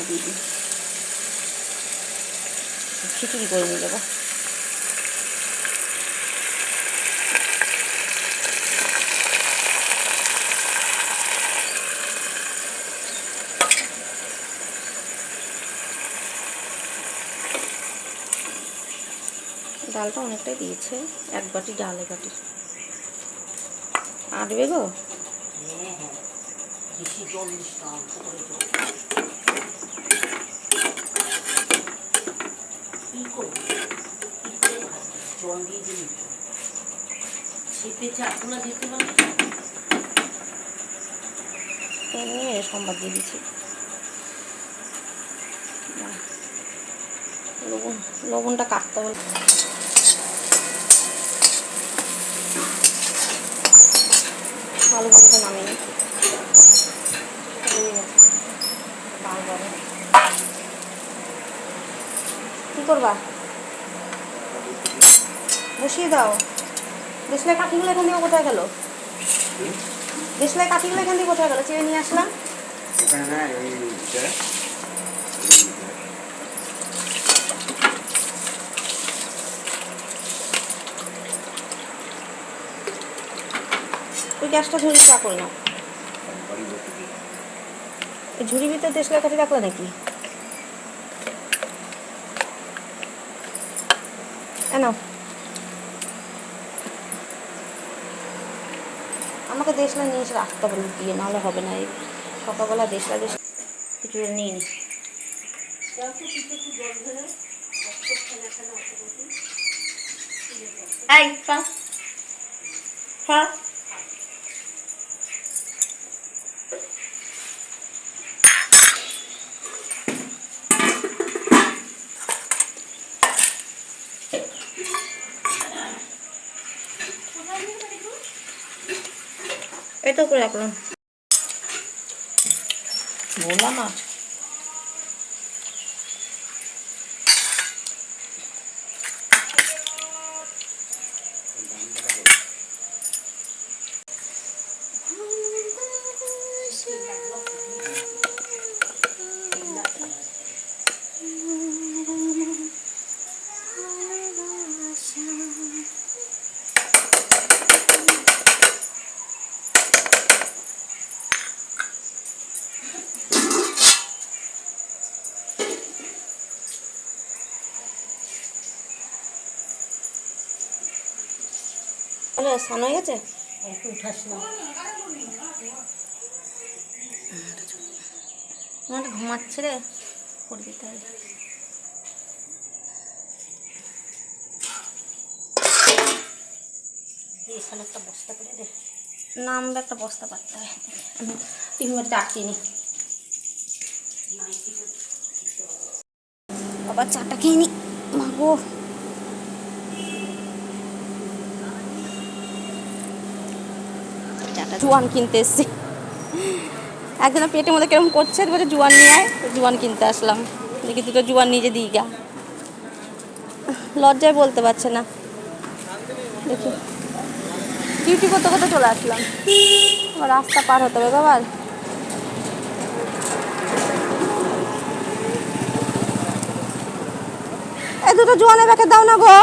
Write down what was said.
ডালটা দিয়ে দিই। খিচুড়ি করে নিয়ে যাব। ডালটা অনেকটাই দিয়েছে, এক বাটি ডাল এক বাটি। আটবে গো হ্যাঁ হ্যাঁ বেশি জল দিস না অল্প করে জল কী করবি কী করে ভাজবি জল দিয়ে দিবি তো সোমবার দিয়ে দিচ্ছি। লবণ লবণটা কাটতে হবে। নামিয়ে কী করবা? বসিয়ে দাও। দেশলাই কাঠিগুলো এখান থেকে কোথায় গেল? দেশলাই কাঠিগুলো এখান থেকে কোথায় গেল? চেয়ে নিয়ে আসলাম। ওই গ্যাসটা ঝুড়ি চা করে নাও ঝুড়ির ভিতরে দেশলাই কাঠি রাখলে নাকি? নাও। আমাকে দেশলাই নিয়ে এসে রাখতে হবে দিয়ে নাহলে হবে না। এই সকালবেলা দেশলা দেশ কিছু নিয়ে নি। হ্যাঁ তো করে রাখলাম। বললাম না হ্যালো স্নান হয়ে গেছে? আমার ঘুমাচ্ছে রে করে দিতে হবে এখানে একটা বস্তা করে দে। নামবে একটা বস্তা পাততে। হয় আমি বাড়িতে আটকিনি আবার চাটা খেয়ে নি। মাগো জোয়ান কিনতে এসছি। একজনের পেটের মধ্যে কেরম করছে বলে জোয়ান নিয়ে আয় জোয়ান কিনতে আসলাম। দেখি দুটো জোয়ান নিজে দিই গা লজ্জায় বলতে পারছে না। দেখি। ডিউটি করতে করতে চলে আসলাম। রাস্তা পার হতে হবে, বাবার। এই দুটো জোয়ানের ব্যাকে দাও না গো।